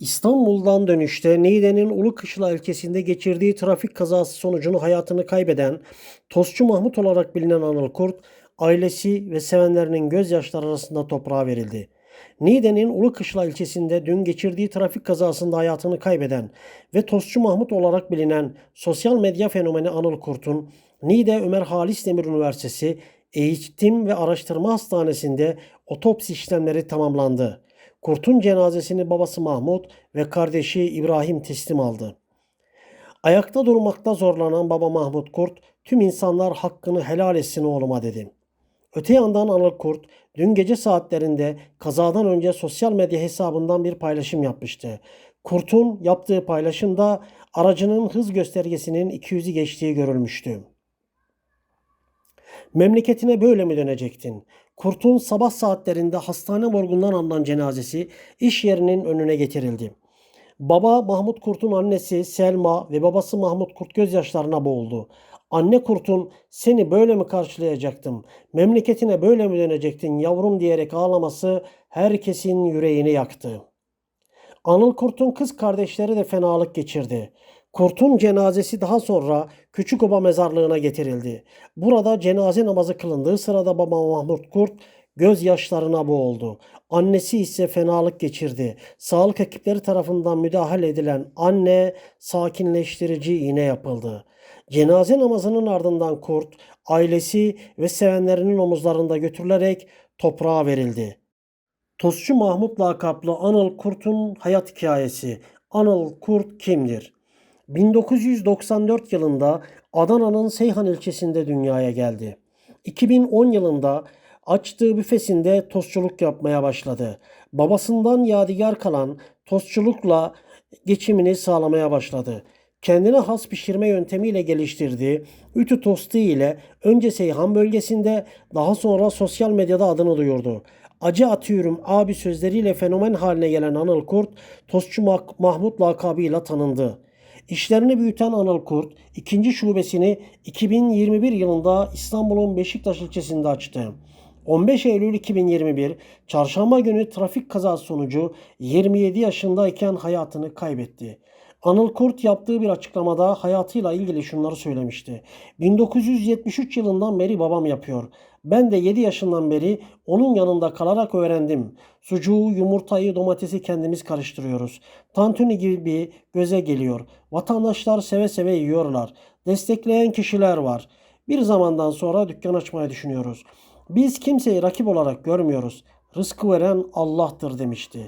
İstanbul'dan dönüşte Niğde'nin Ulukışla ilçesinde geçirdiği trafik kazası sonucunu hayatını kaybeden Tostçu Mahmut olarak bilinen Anıl Kurt, ailesi ve sevenlerinin gözyaşları arasında toprağa verildi. Niğde'nin Ulukışla ilçesinde dün geçirdiği trafik kazasında hayatını kaybeden ve Tostçu Mahmut olarak bilinen sosyal medya fenomeni Anıl Kurt'un Niğde Ömer Halis Demir Üniversitesi Eğitim ve Araştırma Hastanesi'nde otopsi işlemleri tamamlandı. Kurt'un cenazesini babası Mahmut ve kardeşi İbrahim teslim aldı. Ayakta durmakta zorlanan baba Mahmut Kurt, tüm insanlar hakkını helal etsin oğluma dedi. Öte yandan Anıl Kurt, dün gece saatlerinde kazadan önce sosyal medya hesabından bir paylaşım yapmıştı. Kurt'un yaptığı paylaşımda aracının hız göstergesinin 200'ü geçtiği görülmüştü. Memleketine böyle mi dönecektin? Kurt'un sabah saatlerinde hastane morgundan alınan cenazesi iş yerinin önüne getirildi. Baba Mahmut Kurt'un annesi Selma ve babası Mahmut Kurt gözyaşlarına boğuldu. Anne Kurt'un seni böyle mi karşılayacaktım, memleketine böyle mi dönecektin yavrum diyerek ağlaması herkesin yüreğini yaktı. Anıl Kurt'un kız kardeşleri de fenalık geçirdi. Kurt'un cenazesi daha sonra Küçükoba mezarlığına getirildi. Burada cenaze namazı kılındığı sırada baba Mahmut Kurt gözyaşlarına boğuldu. Annesi ise fenalık geçirdi. Sağlık ekipleri tarafından müdahale edilen anne sakinleştirici iğne yapıldı. Cenaze namazının ardından Kurt, ailesi ve sevenlerinin omuzlarında götürülerek toprağa verildi. Tostçu Mahmut lakaplı Anıl Kurt'un hayat hikayesi. Anıl Kurt kimdir? 1994 yılında Adana'nın Seyhan ilçesinde dünyaya geldi. 2010 yılında açtığı büfesinde tostçuluk yapmaya başladı. Babasından yadigar kalan tostçulukla geçimini sağlamaya başladı. Kendine has pişirme yöntemiyle geliştirdiği ütü tostu ile önce Seyhan bölgesinde daha sonra sosyal medyada adını duyurdu. Acı atıyorum abi sözleriyle fenomen haline gelen Anıl Kurt, Tostçu Mah- Mahmut lakabıyla tanındı. İşlerini büyüten Anıl Kurt, ikinci şubesini 2021 yılında İstanbul'un Beşiktaş ilçesinde açtı. 15 Eylül 2021 Çarşamba günü trafik kazası sonucu 27 yaşındayken hayatını kaybetti. Anıl Kurt yaptığı bir açıklamada hayatıyla ilgili şunları söylemişti. 1973 yılından beri babam yapıyor. Ben de 7 yaşından beri onun yanında kalarak öğrendim. Sucuğu, yumurtayı, domatesi kendimiz karıştırıyoruz. Tantuni gibi göze geliyor. Vatandaşlar seve seve yiyorlar. Destekleyen kişiler var. Bir zamandan sonra dükkan açmayı düşünüyoruz. Biz kimseyi rakip olarak görmüyoruz. Rızkı veren Allah'tır demişti.